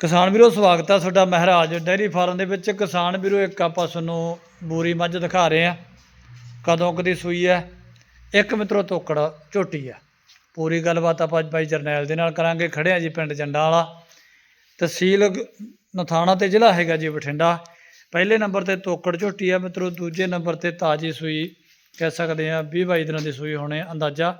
ਕਿਸਾਨ ਵੀਰੋ, ਸਵਾਗਤ ਹੈ ਤੁਹਾਡਾ ਮਹਾਰਾਜ। ਡੈਰੀ ਫਾਰਮ ਦੇ ਵਿੱਚ ਕਿਸਾਨ ਵੀਰੋ, ਇੱਕ ਆਪਾਂ ਤੁਹਾਨੂੰ ਬੂਰੀ ਮੱਝ ਦਿਖਾ ਰਹੇ ਆ। ਕਦੋਂ ਕਦੀ ਸੂਈ ਹੈ? ਇੱਕ ਮਿੱਤਰੋ, ਤੋਕੜ ਝੋਟੀ ਹੈ ਪੂਰੀ ਗੱਲਬਾਤ ਆਪਾਂ ਅੱਜ ਬਾਈ ਜਰਨੈਲ ਦੇ ਨਾਲ ਕਰਾਂਗੇ। ਖੜੇ ਆ ਜੀ ਪਿੰਡ ਜੰਡਾ ਵਾਲਾ ਤਹਿਸੀਲ ਨਥਾਣਾ ਤੇ ਜ਼ਿਲ੍ਹਾ ਹੈਗਾ ਜੀ ਬਠਿੰਡਾ। ਪਹਿਲੇ ਨੰਬਰ ਤੇ ਤੋਕੜ ਝੋਟੀ ਹੈ ਮਿੱਤਰੋ, ਦੂਜੇ ਨੰਬਰ ਤੇ ਤਾਜੀ ਸੂਈ ਕਹਿ ਸਕਦੇ ਆ 20 22 ਦਿਨਾਂ ਦੀ ਸੂਈ ਹੋਣੇ ਅੰਦਾਜ਼ਾ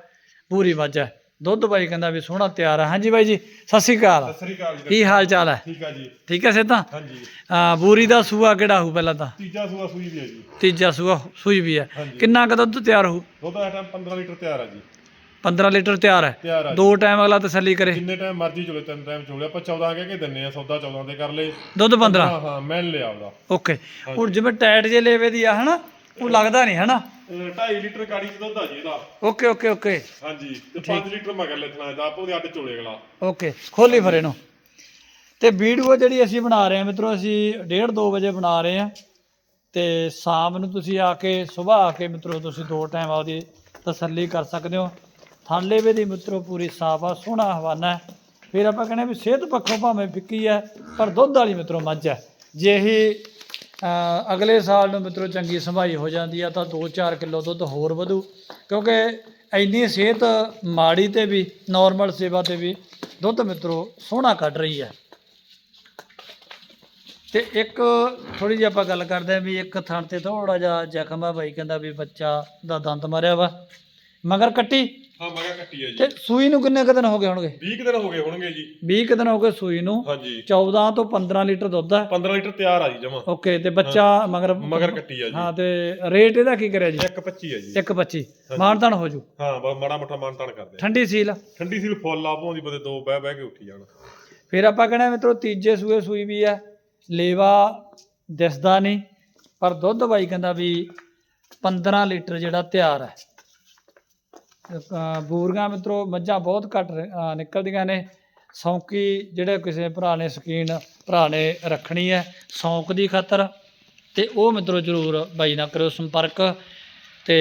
ਪੂਰੀ ਮੱਝ ਹੈ। ਦੁੱਧ ਬਾਈ ਕਹਿੰਦਾ ਵੀ ਸੋਹਣਾ ਤਿਆਰ ਹੈ ਹਾਂਜੀ ਬਾਈ ਜੀ ਸਤਿ ਸ਼੍ਰੀ ਅਕਾਲ। ਸਤਿ ਸ੍ਰੀ ਅਕਾਲ ਜੀ ਕੀ ਹਾਲ ਚਾਲ ਹੈ? ਠੀਕ ਆ ਜੀ। ਠੀਕ ਹੈ ਸਿੱਧਾ? ਹਾਂਜੀ। ਆ ਬੂਰੀ ਦਾ ਸੂਆ ਕਿਹੜਾ ਹੋਊ ਪਹਿਲਾਂ ਤਾਂ? ਤੀਜਾ ਸੂਆ ਸੂਈ ਵੀ ਹੈ ਜੀ। ਤੀਜਾ ਸੂਆ ਸੂਈ ਵੀ ਹੈ। ਹਾਂਜੀ। ਕਿੰਨਾ ਕੁ ਦੁੱਧ ਤਿਆਰ ਹੋਊ? ਦੁੱਧ ਦਾ ਟਾਈਮ 15 ਲੀਟਰ ਤਿਆਰ ਆ ਜੀ। 15 ਲੀਟਰ ਤਿਆਰ ਹੈ। ਤਿਆਰ ਆ ਜੀ। ਦੋ ਟਾਈਮ ਅਗਲਾ ਤਸੱਲੀ ਕਰੇ। ਜਿੰਨੇ ਟਾਈਮ ਮਰਜ਼ੀ ਚੋਲੇ ਤਿੰਨ ਟਾਈਮ ਚੋਲੇ। ਆਪਾਂ 14 ਕਹਿ ਕੇ ਦਿੰਨੇ ਆ ਸੌਦਾ 14 ਤੇ ਕਰ ਲੇ ਦੁੱਧ 15 ਹਾਂ ਹਾਂ ਮੈਂ ਲਿਆ ਉਹਦਾ ਓਕੇ। ਹੁਣ ਜਿਵੇਂ ਟਾਇਟ ਜੇ ਲੇਵੇ ਦੀ ਆ ਹਨਾ? ਉਹ ਲੱਗਦਾ ਨਹੀਂ ਹਨਾ? 2.5 ਲੀਟਰ ਗਾੜੀ ਚ ਦੁੱਧ ਆ ਜੀ ਇਹਦਾ। Okay okay okay. ਹਾਂਜੀ ਤੇ 5 ਲੀਟਰ ਮਗਰ ਲੈਣਾ ਇਹਦਾ ਆਪੋ ਦੇ ਅੱਡ ਚੋਲੇ ਅਗਲਾ। ਓਕੇ ਖੋਲੀ ਫਰੇ ਨੂੰ ਤੇ ਵੀਡੀਓ ਜਿਹੜੀ ਅਸੀਂ ਬਣਾ ਰਹੇ ਹਾਂ ਮਿੱਤਰੋ ਅਸੀਂ 1:30 2 ਵਜੇ ਬਣਾ ਰਹੇ ਹਾਂ। ਤੇ ਸ਼ਾਮ ਨੂੰ ਤੁਸੀਂ ਆ ਕੇ ਸਵੇਰ ਆ ਕੇ ਮਿੱਤਰੋ ਤੁਸੀਂ ਦੋ ਟਾਈਮ ਆਪਦੀ ਤਸੱਲੀ ਕਰ ਸਕਦੇ ਹੋ। ਥਾਲੇ ਵੇ ਦੀ ਮਿੱਤਰੋ ਪੂਰੀ ਸਾਫ਼ ਆ ਸੋਹਣਾ ਹਵਾਨਾ ਹੈ। ਫਿਰ ਆਪਾਂ ਕਹਿੰਦੇ ਵੀ ਸਿਹਤ ਪੱਖੋਂ ਭਾਵੇਂ ਫਿੱਕੀ ਹੈ ਪਰ ਦੁੱਧ ਵਾਲੀ ਮਿੱਤਰੋ ਮੱਝ ਹੈ। ਜੇ ਇਹ ਅ, ਅਗਲੇ ਸਾਲ ਨੂੰ ਮਿੱਤਰੋ ਚੰਗੀ ਸੰਭਾਈ ਹੋ ਜਾਂਦੀ ਆ ਤਾਂ 2-4 ਕਿਲੋ ਦੁੱਧ ਹੋਰ ਵਧੂ। ਕਿਉਂਕਿ ਇੰਨੀ ਸਿਹਤ ਮਾੜੀ ਤੇ ਵੀ ਨਾਰਮਲ ਸੇਵਾ ਤੇ ਵੀ ਦੁੱਧ ਮਿੱਤਰੋ ਸੋਹਣਾ ਕੱਢ ਰਹੀ ਹੈ ਤੇ ਇੱਕ ਥੋੜੀ ਜਿਹੀ ਆਪਾਂ ਗੱਲ ਕਰਦੇ ਆ ਵੀ ਇੱਕ ਥਣ ਤੇ ਥੋੜਾ ਜਿਹਾ ਜ਼ਖਮ ਆ ਬਾਈ, ਕਹਿੰਦਾ ਵੀ ਬੱਚਾ ਦਾ ਦੰਦ ਮਾਰਿਆ ਵਾ। ਮਗਰ ਕੱਟੀ। ਹਾਂ ਮਗਾ ਕੱਟੀ ਹੈ ਜੀ। ਤੇ ਸੂਈ ਨੂੰ ਕਿੰਨੇ ਕੁ ਦਿਨ ਹੋ ਗਏ ਹੋਣਗੇ? 20 ਕੁ ਦਿਨ ਹੋ ਗਏ ਹੋਣਗੇ ਜੀ। 20 ਕੁ ਦਿਨ ਹੋ ਗਏ ਸੂਈ ਨੂੰ। ਹਾਂਜੀ। 14 ਤੋਂ 15 ਲੀਟਰ ਦੁੱਧ ਹੈ 15 ਲੀਟਰ ਤਿਆਰ ਆ ਜੀ ਜਮਾ। ਓਕੇ ਤੇ ਬੱਚਾ ਮਗਰ ਮਗਰ ਕੱਟੀ ਆ ਜੀ। ਹਾਂ ਤੇ ਰੇਟ ਇਹਦਾ ਕੀ ਕਰਿਆ ਜੀ? 1.25 ਹੈ ਜੀ। 125 ਮਾਨਤਾਨ ਹੋ ਜੂ। ਹਾਂ ਬਸ ਮਾੜਾ ਮੋਟਾ ਮਾਨਤਾਨ ਕਰਦੇ ਆ। ਠੰਡੀ ਸੀਲ ਠੰਡੀ ਸੀ ਫੁੱਲ ਆ ਭਾਉਂਦੀ ਬਦੇ ਦੋ ਬਹਿ ਬਹਿ ਕੇ ਉੱਠੀ ਜਾਣ। ਫਿਰ ਆਪਾਂ ਕਹਿੰਦੇ ਮਿੱਤਰੋ ਤੀਜੇ ਸੂਏ ਸੂਈ ਵੀ ਹੈ ਲੇਵਾ ਦਿਸਦਾ ਨਹੀਂ। ਪਰ ਦੁੱਧ ਬਾਈ ਕਹਿੰਦਾ ਵੀ 15 ਲੀਟਰ ਜਿਹੜਾ ਤਿਆਰ ਹੈ ਬੂਰੀਆਂ ਮਿੱਤਰੋ, ਮੱਝਾਂ ਬਹੁਤ ਘੱਟ ਨਿਕਲਦੀਆਂ ਨੇ। ਸੌਂਕੀ ਜਿਹੜੇ ਕਿਸੇ ਭਰਾ ਨੇ ਸਕੀਨ ਭਰਾ ਨੇ ਰੱਖਣੀ ਹੈ, ਸੌਂਕ ਦੀ ਖਾਤਰ। ਤੇ ਉਹ ਮਿੱਤਰੋ ਜ਼ਰੂਰ ਬਾਈ ਨਾਲ ਕਰਿਓ ਸੰਪਰਕ। ਤੇ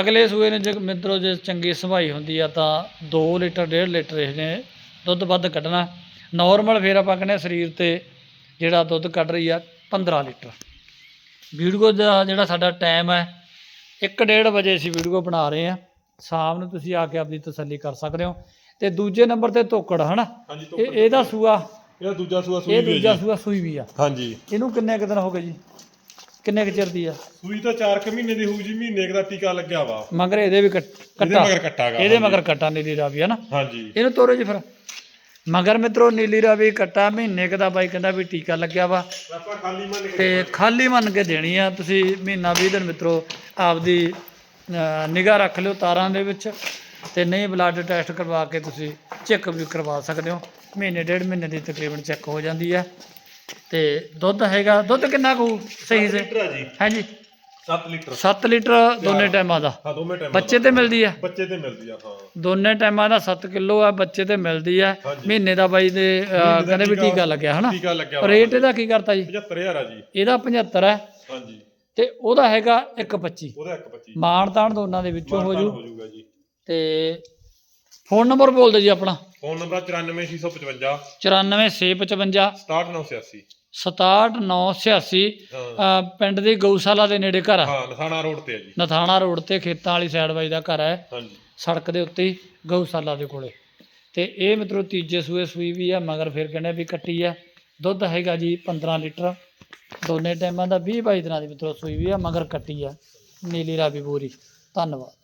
ਅਗਲੇ ਸੂਏ ਨੇ ਜੇ ਮਿੱਤਰੋ, ਜੇ ਚੰਗੀ ਸੰਭਾਈ ਹੁੰਦੀ ਆ ਤਾਂ 2 ਲੀਟਰ 1.5 ਲੀਟਰ ਇਹਨੇ ਦੁੱਧ ਵੱਧ ਕੱਢਣਾ। ਨਾਰਮਲ ਫਿਰ ਆਪਾਂ ਕਹਿੰਦੇ ਹਾਂ ਸਰੀਰ ਤੇ ਜਿਹੜਾ ਦੁੱਧ ਕੱਢ ਰਹੀ ਆ 15 ਲੀਟਰ। ਵੀਡੀਓ ਦਾ ਜਿਹੜਾ ਸਾਡਾ ਟਾਈਮ ਹੈ 1:30 ਵਜੇ ਅਸੀਂ ਵੀਡੀਓ ਬਣਾ ਰਹੇ ਹਾਂ। ਸ਼ਾਮ ਨੂੰ ਤੁਸੀਂ ਆ ਕੇ ਆਪਣੀ ਤਸੱਲੀ ਕਰ ਸਕਦੇ ਹੋ। ਤੇ ਦੂਜੇ ਨੰਬਰ ਤੇ ਧੋਕੜ ਹਨਾ? ਹਾਂਜੀ ਇਹ ਇਹਦਾ ਸੂਆ। ਇਹਦਾ ਦੂਜਾ ਸੂਆ ਸੂਈ ਇਹ ਵੀ ਹੈ ਦੂਜਾ ਜੀ। ਸੂਆ ਸੂਈ ਵੀ ਆ। ਹਾਂਜੀ। ਇਹਨੂੰ ਕਿੰਨੇ ਕੁ ਦਿਨ ਹੋ ਗਏ ਜੀ? ਕਿੰਨੇ ਕੁ ਚਿਰ ਦੀ ਆ? ਸੂਈ ਤਾਂ 4 ਕੁ ਮਹੀਨੇ ਦੀ ਹੋਊ ਜੀ ਮਹੀਨੇ ਕੁ ਦਾ ਟੀਕਾ ਲੱਗਿਆ ਵਾ। ਮਗਰ ਇਹਦੇ ਵੀ ਕੱਟ- ਇਹਦੇ ਕੱਟਾ। ਮਗਰ ਕੱਟਾ ਗਾ ਇਹਦੇ ਮਗਰ ਕੱਟਾ ਨੀਲੀ ਰਾਵੀ ਹੈ ਨਾ ਹਾਂਜੀ। ਇਹਨੂੰ ਤੋਰੋ ਜੀ ਫਿਰ। ਮਗਰ ਮਿੱਤਰੋ ਨੀਲੀ ਰਾਵੀ ਕੱਟਾ ਮਹੀਨੇ ਕੁ ਦਾ ਬਾਈ ਕਹਿੰਦਾ ਵੀ ਟੀਕਾ ਲੱਗਿਆ ਵਾ। ਆਪਾਂ ਖਾਲੀ ਮੰਨ ਕੇ ਤੇ ਖਾਲੀ ਮੰਨ ਕੇ ਦੇਣੀ ਆ। ਤੁਸੀਂ ਮਹੀਨਾ 20 ਦਿਨ ਮਿੱਤਰੋ ਆਪਦੀ ਨਿਗਾਹ ਰੱਖ ਲਿਓ ਤਾਰਾਂ ਦੇ ਵਿੱਚ ਤੇ ਨਹੀਂ ਬਲੱਡ ਟੈਸਟ ਕਰਵਾ ਕੇ ਤੁਸੀਂ ਚੈੱਕ ਵੀ ਕਰਵਾ ਸਕਦੇ ਹੋ। ਮਹੀਨੇ ਡੇਢ ਮਹੀਨੇ ਦੀ ਤਕਰੀਬਨ ਚੈੱਕ ਹੋ ਜਾਂਦੀ ਹੈ। ਤੇ ਦੁੱਧ ਹੈਗਾ ਦੁੱਧ ਕਿੰਨਾ ਕੁ ਸਹੀ ਸੇ? ਲੀਟਰ ਆ ਜੀ। ਹਾਂਜੀ। 7 ਲੀਟਰ। 7 ਲੀਟਰ ਦੋਨੇ ਟਾਈਮਾਂ ਦਾ। ਹਾਂ ਦੋਵੇਂ ਟਾਈਮ ਬੱਚੇ ਤੇ ਮਿਲਦੀ ਆ ਬੱਚੇ ਤੇ ਮਿਲਦੀ ਆ ਹਾਂ। ਦੋਨੇ ਟਾਈਮਾਂ ਦਾ 7 ਕਿਲੋ ਆ ਬੱਚੇ ਤੇ ਮਿਲਦੀ ਆ। ਮਹੀਨੇ ਦਾ ਬਾਈ ਦੇ ਕਹਿੰਦੇ ਵੀ ਟੀਕਾ- ਲੱਗਿਆ ਹਨਾ? ਟੀਕਾ ਲੱਗਿਆ। ਰੇਟ ਇਹਦਾ ਕੀ ਕਰਤਾ ਜੀ? 75000 ਆ ਜੀ। ਇਹਦਾ 75 ਹੈ। ਹਾਂਜੀ। ਤੇ ਉਹਦਾ ਹੈਗਾ 125 ਉਹਦਾ 125 ਮਾਣ ਤਾਣ ਦੋਨਾਂ ਦੇ ਵਿੱਚੋਂ ਹੋ ਜੂ। ਜੀ। ਤੇ ਫੋਨ ਨੰਬਰ ਬੋਲ ਦਿਓ ਜੀ ਆਪਣਾ। ਫੋਨ ਨੰਬਰ 94655 94655 67986 67986 ਹਾਂ। ਅਹ, ਪਿੰਡ ਦੀ ਗਊਸ਼ਾਲਾ ਦੇ ਨੇੜੇ ਘਰ ਆ। ਹਾਂ ਲਸਾਣਾ ਰੋਡ ਤੇ ਆ ਜੀ। ਨਥਾਣਾ ਰੋਡ ਤੇ ਖੇਤਾਂ ਵਾਲੀ ਸਾਈਡ ਵਾਈ ਦਾ ਘਰ ਹੈ ਹਾਂਜੀ। ਸੜਕ ਦੇ ਉੱਤੇ ਹੀ ਗਊਸ਼ਾਲਾ ਦੇ ਕੋਲੇ। ਤੇ ਇਹ ਮਿੱਤਰੋ ਤੀਜੇ ਸੂਏ ਸੂਈ ਵੀ ਆ ਮਗਰ ਫਿਰ ਕਹਿੰਦੇ ਵੀ ਕੱਟੀ ਆ। ਦੁੱਧ ਹੈਗਾ ਜੀ 15 ਲੀਟਰ। ਦੋਨੇ ਟਾਈਮਾਂ ਦਾ ਵੀਹ ਬਾਈ ਦਿਨਾਂ ਦੀ ਮਿੱਤਰੋ ਸੂਈ ਵੀ ਆ, ਮਗਰ ਕੱਟੀ ਆ। ਨੀਲੀ ਰਾਵੀ ਬੂਰੀ। ਧੰਨਵਾਦ।